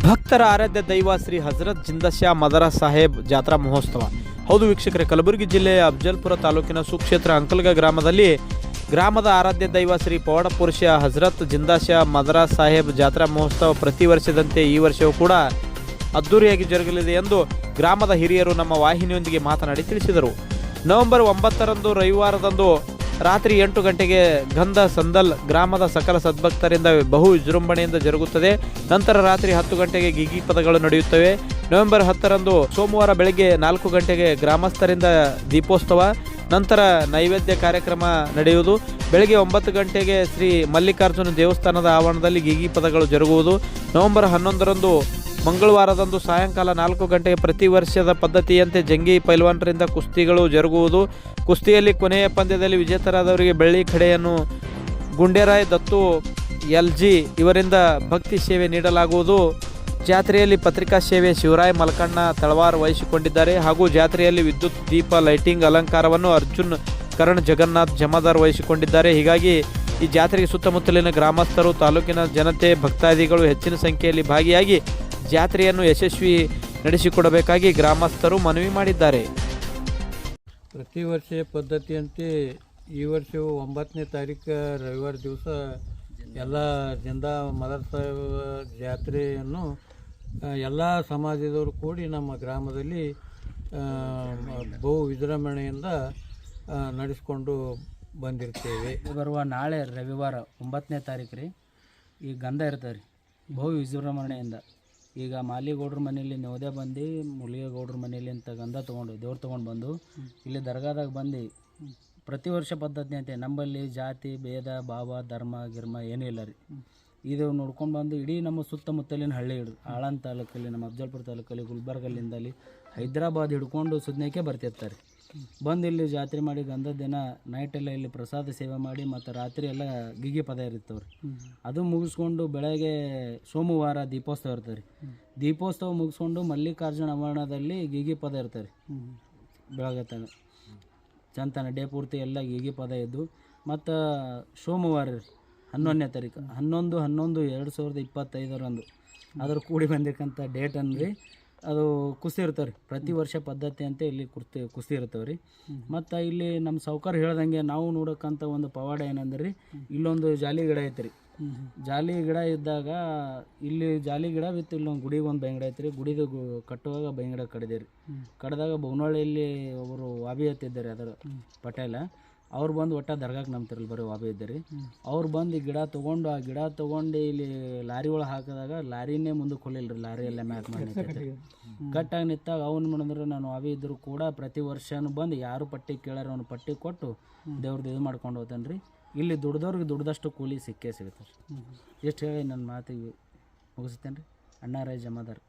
ಭಕ್ತರ ಆರಾಧ್ಯ ದೈವ ಶ್ರೀ ಹಜರತ್ ಜಿಂದಶ್ಯಾ ಮದರ ಸಾಹೇಬ್ ಜಾತ್ರಾ ಮಹೋತ್ಸವ. ಹೌದು ವೀಕ್ಷಕರೇ, ಕಲಬುರಗಿ ಜಿಲ್ಲೆಯ ಅಫಜಲ್ಪುರ ತಾಲೂಕಿನ ಸುಕ್ಷೇತ್ರ ಅಂಕಲ್ಗ ಗ್ರಾಮದಲ್ಲಿ ಗ್ರಾಮದ ಆರಾಧ್ಯ ದೈವ ಶ್ರೀ ಪವಾಡ ಪುರುಷ ಹಜರತ್ ಜಿಂದಾಶಾ ಮದರಾ ಸಾಹೇಬ್ ಜಾತ್ರಾ ಮಹೋತ್ಸವ ಪ್ರತಿ ವರ್ಷದಂತೆ ಈ ವರ್ಷವೂ ಕೂಡ ಅದ್ದೂರಿಯಾಗಿ ಜರುಗಲಿದೆ ಎಂದು ಗ್ರಾಮದ ಹಿರಿಯರು ನಮ್ಮ ವಾಹಿನಿಯೊಂದಿಗೆ ಮಾತನಾಡಿ ತಿಳಿಸಿದರು. ನವೆಂಬರ್ ಒಂಬತ್ತರಂದು ರವಿವಾರದಂದು ರಾತ್ರಿ ಎಂಟು ಗಂಟೆಗೆ ಗಂಧ ಸಂದಲ್ ಗ್ರಾಮದ ಸಕಲ ಸದ್ಭಕ್ತರಿಂದ ಬಹು ವಿಜೃಂಭಣೆಯಿಂದ ಜರುಗುತ್ತದೆ. ನಂತರ ರಾತ್ರಿ ಹತ್ತು ಗಂಟೆಗೆ ಗಿಗಿ ಪದಗಳು ನಡೆಯುತ್ತವೆ. ನವೆಂಬರ್ ಹತ್ತರಂದು ಸೋಮವಾರ ಬೆಳಗ್ಗೆ ನಾಲ್ಕು ಗಂಟೆಗೆ ಗ್ರಾಮಸ್ಥರಿಂದ ದೀಪೋತ್ಸವ, ನಂತರ ನೈವೇದ್ಯ ಕಾರ್ಯಕ್ರಮ ನಡೆಯುವುದು. ಬೆಳಗ್ಗೆ ಒಂಬತ್ತು ಗಂಟೆಗೆ ಶ್ರೀ ಮಲ್ಲಿಕಾರ್ಜುನ ದೇವಸ್ಥಾನದ ಆವರಣದಲ್ಲಿ ಗಿಗಿ ಪದಗಳು ಜರುಗುವುದು. ನವೆಂಬರ್ ಹನ್ನೊಂದರಂದು ಮಂಗಳವಾರದಂದು ಸಾಯಂಕಾಲ ನಾಲ್ಕು ಗಂಟೆಗೆ ಪ್ರತಿ ವರ್ಷದ ಪದ್ಧತಿಯಂತೆ ಜಂಗಿ ಪೈಲ್ವಾನ್ರಿಂದ ಕುಸ್ತಿಗಳು ಜರುಗುವುದು. ಕುಸ್ತಿಯಲ್ಲಿ ಕೊನೆಯ ಪಂದ್ಯದಲ್ಲಿ ವಿಜೇತರಾದವರಿಗೆ ಬೆಳ್ಳಿ ಕಡೆಯನ್ನು ಗುಂಡೇರಾಯ್, ದತ್ತು ಎಲ್ ಜಿ ಇವರಿಂದ ಭಕ್ತಿ ಸೇವೆ ನೀಡಲಾಗುವುದು. ಜಾತ್ರೆಯಲ್ಲಿ ಪತ್ರಿಕಾ ಸೇವೆ ಶಿವರಾಯ್ ಮಲಕಣ್ಣ ತಳವಾರ ವಹಿಸಿಕೊಂಡಿದ್ದಾರೆ. ಹಾಗೂ ಜಾತ್ರೆಯಲ್ಲಿ ವಿದ್ಯುತ್, ದೀಪ, ಲೈಟಿಂಗ್ ಅಲಂಕಾರವನ್ನು ಅರ್ಜುನ್, ಕರಣ್ ಜಗನ್ನಾಥ್ ಜಮಾದಾರ್ ವಹಿಸಿಕೊಂಡಿದ್ದಾರೆ. ಹೀಗಾಗಿ ಈ ಜಾತ್ರೆಗೆ ಸುತ್ತಮುತ್ತಲಿನ ಗ್ರಾಮಸ್ಥರು, ತಾಲೂಕಿನ ಜನತೆ, ಭಕ್ತಾದಿಗಳು ಹೆಚ್ಚಿನ ಸಂಖ್ಯೆಯಲ್ಲಿ ಭಾಗಿಯಾಗಿ ಜಾತ್ರೆಯನ್ನು ಯಶಸ್ವಿ ನಡೆಸಿಕೊಡಬೇಕಾಗಿ ಗ್ರಾಮಸ್ಥರು ಮನವಿ ಮಾಡಿದ್ದಾರೆ. ಪ್ರತಿ ವರ್ಷ ಪದ್ಧತಿಯಂತೆ ಈ ವರ್ಷವು ಒಂಬತ್ತನೇ ತಾರೀಕು ರವಿವಾರ ದಿವಸ ಎಲ್ಲ ಜಿಂದಾ ಮದರ್ ಸಾಹೇಬ್ ಜಾತ್ರೆಯನ್ನು ಎಲ್ಲ ಸಮಾಜದವರು ಕೂಡಿ ನಮ್ಮ ಗ್ರಾಮದಲ್ಲಿ ಬಹು ವಿಜೃಂಭಣೆಯಿಂದ ನಡೆಸಿಕೊಂಡು ನಡೆಸ್ಕೊಂಡು ಬಂದಿರ್ತೇವೆ. ಬರುವ ನಾಳೆ ರವಿವಾರ ಒಂಬತ್ತನೇ ತಾರೀಕು ರೀ. ಈ ಗಂಧ ಇರ್ತದೆ ರೀ. ಬಹು ವಿಜೃಂಭಣೆಯಿಂದ. ಈಗ ಮಾಲಿಗೌಡ್ರ ಮನೇಲಿ ನವದೆ ಬಂದು ಮುಲಿಗೌಡ್ರ ಮನೇಲಿ ಅಂತ ಗಂಧ ತೊಗೊಂಡು, ದೇವ್ರು ತೊಗೊಂಡು ಬಂದು, ಇಲ್ಲಿ ದರ್ಗಾದಾಗ ಬಂದು ಪ್ರತಿ ವರ್ಷ ಪದ್ಧತಿ ಅಂತೆ. ನಂಬಲ್ಲಿ ಜಾತಿ, ಭೇದ, ಭಾವ, ಧರ್ಮ, ಗಿರ್ಮ ಏನೂ ಇಲ್ಲ ರೀ. ಇದು ನೋಡ್ಕೊಂಡು ಬಂದು ಇಡೀ ನಮ್ಮ ಸುತ್ತಮುತ್ತಲಿನ ಹಳ್ಳಿ ಹಿಡಿದು ಆಳಂದ ತಾಲೂಕಲ್ಲಿ, ನಮ್ಮ ಅಫ್ಜಲ್ಪುರ ತಾಲೂಕಲ್ಲಿ ಗುಲ್ಬರ್ಗಲ್ಲಿಂದಲ್ಲಿ ಹೈದರಾಬಾದ್ ಹಿಡ್ಕೊಂಡು ಸುದ್ನೇಕೆ ಬರ್ತಿರ್ತಾರೆ. ಬಂದು ಇಲ್ಲಿ ಜಾತ್ರೆ ಮಾಡಿ ಗಂಧದ ದಿನ ನೈಟೆಲ್ಲ ಇಲ್ಲಿ ಪ್ರಸಾದ ಸೇವೆ ಮಾಡಿ ಮತ್ತು ರಾತ್ರಿ ಎಲ್ಲ ಗಿಗಿ ಪದ ಇರ್ತವ್ರಿ ಅದು ಮುಗಿಸ್ಕೊಂಡು ಬೆಳಗ್ಗೆ ಸೋಮವಾರ ದೀಪೋತ್ಸವ ಇರ್ತದೆ ರೀ ದೀಪೋತ್ಸವ ಮುಗಿಸ್ಕೊಂಡು ಮಲ್ಲಿಕಾರ್ಜುನ ಆವರಣದಲ್ಲಿ ಗಿಗಿ ಪದ ಇರ್ತಾರೆ ಬೆಳಗ್ಗೆ ತನ ಚಂತನ ಡೇ ಪೂರ್ತಿ ಎಲ್ಲ ಗಿಗಿ ಪದ ಇದ್ದು, ಮತ್ತು ಸೋಮವಾರ ರೀ, ಹನ್ನೊಂದನೇ ತಾರೀಕು. ಹನ್ನೊಂದು ಹನ್ನೊಂದು, ಎರಡು ಸಾವಿರದ ಇಪ್ಪತ್ತೈದರಂದು. ಅದ್ರ ಕೂಡಿ ಬಂದಿರ್ತಕ್ಕಂಥ ಡೇಟ್ ಅಂದ್ರಿ ಅದು ಕುಸ್ತಿ ಇರ್ತಾವೆ ರೀ ಪ್ರತಿ ವರ್ಷ ಪದ್ಧತಿ ಅಂತ ಇಲ್ಲಿ ಕುರ್ತಿ, ಕುಸ್ತಿ ಇರ್ತವೆ ರೀ ಮತ್ತು ಇಲ್ಲಿ ನಮ್ಮ ಸಾವ್ಕಾರ ಹೇಳ್ದಂಗೆ ನಾವು ನೋಡೋಕ್ಕಂಥ ಒಂದು ಪವಾಡ ಏನಂದ್ರೆ ರೀ ಇಲ್ಲೊಂದು ಜಾಲಿ ಗಿಡ ಐತೆ ರೀ ಜಾಲಿ ಗಿಡ ಇದ್ದಾಗ ಇಲ್ಲಿ ಜಾಲಿ ಗಿಡ ಬಿತ್ತು, ಇಲ್ಲೊಂದು ಗುಡಿಗೆ ಒಂದು ಬೆಂಗಡ ಐತೆ ರೀ ಗುಡಿಗೆ ಕಟ್ಟುವಾಗ ಬೆಂಗಡ ಕಡಿದೆ ರೀ ಕಡ್ದಾಗ ಬೊಗ್ನೊಳ್ಳಿಯಲ್ಲಿ ಒಬ್ಬರು ವಾಬಿ ಹತ್ತಿದ್ದಾರೆ ಅದರ ಪಟೇಲ. ಅವ್ರು ಬಂದು ಒಟ್ಟ ದರ್ಗಾಕ್ಕೆ ನಂಬ್ತಿರಲ್ಲ ಬರೀ ವಾಬಿ ಇದ್ದೀರಿ. ಅವ್ರು ಬಂದು ಗಿಡ ತೊಗೊಂಡು ಆ ಗಿಡ ತೊಗೊಂಡು ಇಲ್ಲಿ ಲಾರಿ ಒಳಗೆ ಹಾಕಿದಾಗ ಲಾರಿನೇ ಮುಂದಕ್ಕೆ ಹೊಲಿಲ್ಲ ರೀ ಲಾರಿ ಎಲ್ಲ ಮ್ಯಾಕ್ ಮಾಡಿ ಕಟ್ಟಾಗಿ ನಿಂತಾಗ ಅವ್ನು ಮಾಡಿದ್ರೆ ನಾನು ವಾಬಿ ಇದ್ದರೂ ಕೂಡ ಪ್ರತಿ ವರ್ಷನೂ ಬಂದು ಯಾರು ಪಟ್ಟಿ ಕೇಳಾರ ಅವ್ನು ಪಟ್ಟಿ ಕೊಟ್ಟು ದೇವ್ರದ್ದು ಇದು ಮಾಡ್ಕೊಂಡು ಹೋಗ್ತಾನೆ ರೀ ಇಲ್ಲಿ ದುಡ್ದವ್ರಿಗೆ ದುಡ್ದಷ್ಟು ಕೂಲಿ ಸಿಕ್ಕೇ ಸಿಗುತ್ತೆ. ಎಷ್ಟು ಹೇಳಿ ನನ್ನ ಮಾತಿಗೆ ಮುಗಿಸ್ತೇನೆ ರೀ ಅಣ್ಣಾರಾಯ್ ಜಮಾದಾರ್.